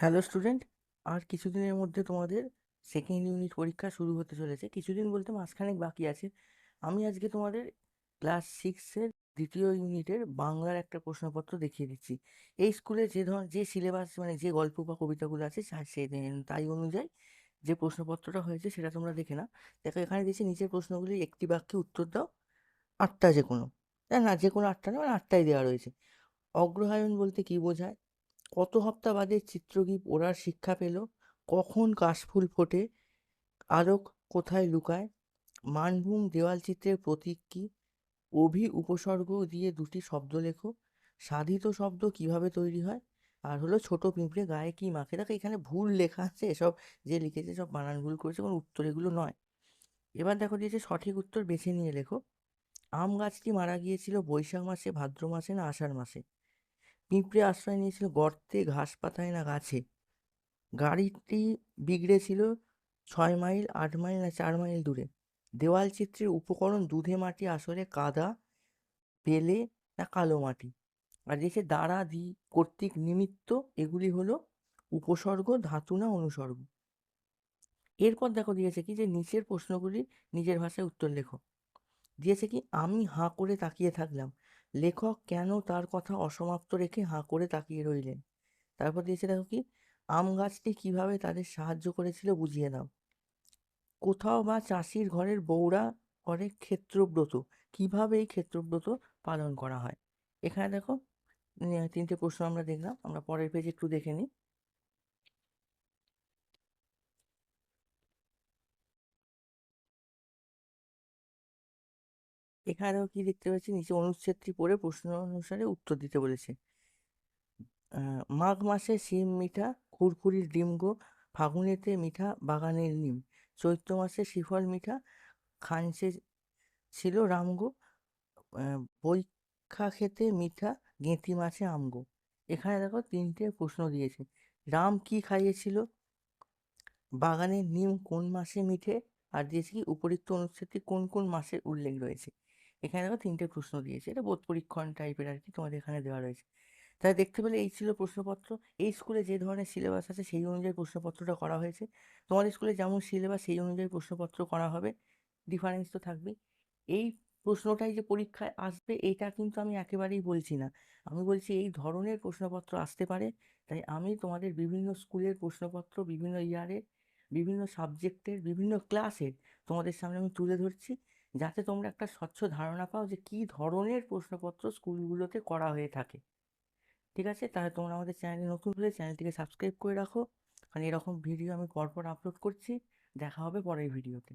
Hello student আর কিছুদিনের মধ্যে তোমাদের সেকেন্ড ইউনিট পরীক্ষা শুরু হতে চলেছে। কিছুদিন বলতে মাসখানেক বাকি আছে। আমি আজকে তোমাদের ক্লাস সিক্সের দ্বিতীয় ইউনিটের বাংলার একটা প্রশ্নপত্র দেখিয়ে দিচ্ছি। এই স্কুলে যে ধর, যে সিলেবাস মানে যে গল্প বা কবিতাগুলো আছে, সা- সে তাই অনুযায়ী যে প্রশ্নপত্রটা হয়েছে সেটা তোমরা দেখে না দেখো, এখানে দিয়েছে নিচের প্রশ্নগুলি একটি বাক্যে উত্তর দাও, আটটা যে কোনো না যে কোনো আটটা না মানে আটটাই দেওয়া রয়েছে। অগ্রহায়ণ বলতে কি বোঝায়? কত হপ্তা বাদে চিত্রকীপ ওড়ার শিক্ষা পেল? কখন কাশফুল ফোটে? আলোক কোথায় লুকায়? মানভূম দেওয়াল চিত্রের প্রতীক কি? অভি উপসর্গ দিয়ে দুটি শব্দ লেখো। সাধিত শব্দ কীভাবে তৈরি হয়? আর হলো ছোট পিঁপড়ে গায়ে কি মাখে? দেখো এখানে ভুল লেখা আছে, এসব যে লিখেছে সব বানান ভুল করেছে, কোনো উত্তর এগুলো নয়। এবার দেখো দিয়েছে সঠিক উত্তর বেছে নিয়ে লেখো। আম গাছটি মারা গিয়েছিল বৈশাখ মাসে, ভাদ্র মাসে না আষাঢ় মাসে? পিঁপড়ে আশ্রয় নিয়েছিল গর্তে ঘাস পাতায় না গাছে। গাড়িটি বিগড়েছিল ছয় মাইল, আট মাইল না চার মাইল দূরে। দেওয়াল চিত্রের উপকরণ দুধে মাটি আসলে কাদা, বেলে না কালো মাটি। আর দিয়েছে দ্বারা দি কর্তৃক নিমিত্ত এগুলি হলো উপসর্গ, ধাতু না অনুসর্গ। এরপর দেখো দিয়েছে কি যে নিচের প্রশ্নগুলি নিজের ভাষায় উত্তর লেখো। দিয়েছে কি, আমি হাঁ করে তাকিয়ে থাকলাম। লেখক কেন তার কথা অসমাপ্ত রেখে হাঁ করে তাকিয়ে রইলেন? তারপর দিয়েছে দেখো কি, আম গাছটি কীভাবে তাদের সাহায্য করেছিল বুঝিয়ে দাও কোথাও বা চাষির ঘরের বউরা করে ক্ষেত্রব্রত। কীভাবে এই ক্ষেত্রব্রত পালন করা হয়? এখানে দেখো তিনটে প্রশ্ন আমরা দেখলাম। আমরা পরের পেজে একটু দেখে নিই। এখানে দেখো কি দেখতে পাচ্ছি নিচে অনুচ্ছেদটি পড়ে প্রশ্ন অনুসারে উত্তর দিতে বলেছে। মাঘ মাসে শিম মিঠা খুরখুরির ডিম গো ফাগুনেতে মিঠা বাগানের নিম। চৈত্র মাসে শিফল মিঠা খানসে ছিল রামগো আহ, বৈখা খেতে মিঠা গেঁতি মাছে আমগো এখানে দেখো তিনটে প্রশ্ন দিয়েছে। রাম কি খাইয়েছিল? বাগানের নিম কোন মাসে মিঠে? আর দিয়েছে কি উপরিক্ত অনুচ্ছেদটি কোন কোন মাসের উল্লেখ রয়েছে? এখানে দেখো তিনটে প্রশ্ন দিয়েছে। এটা বোধ পরীক্ষণ টাইপের আর কি তোমাদের এখানে দেওয়া রয়েছে। তাই দেখতে পেলে এই ছিল প্রশ্নপত্র। এই স্কুলে যে ধরনের সিলেবাস আছে সেই অনুযায়ী প্রশ্নপত্রটা করা হয়েছে। তোমাদের স্কুলে যেমন সিলেবাস সেই অনুযায়ী প্রশ্নপত্র করা হবে। ডিফারেন্স তো থাকবেই। এই প্রশ্নটাই যে পরীক্ষায় আসবে এটা কিন্তু আমি একেবারেই বলছি না। আমি বলছি এই ধরনের প্রশ্নপত্র আসতে পারে। তাই আমি তোমাদের বিভিন্ন স্কুলের প্রশ্নপত্র, বিভিন্ন ইয়ারের বিভিন্ন সাবজেক্টের বিভিন্ন ক্লাসের তোমাদের সামনে আমি তুলে ধরছি। যাতে তোমরা একটা স্বচ্ছ ধারণা পাও যে কী ধরনের প্রশ্নপত্র স্কুলগুলোতে করা হয়ে থাকে। ঠিক আছে? তাহলে তোমরা আমাদের চ্যানেলে নতুন হলে চ্যানেলটিকে সাবস্ক্রাইব করে রাখো। কারণ এরকম ভিডিও আমি পরপর আপলোড করছি। দেখা হবে পরের ভিডিওতে।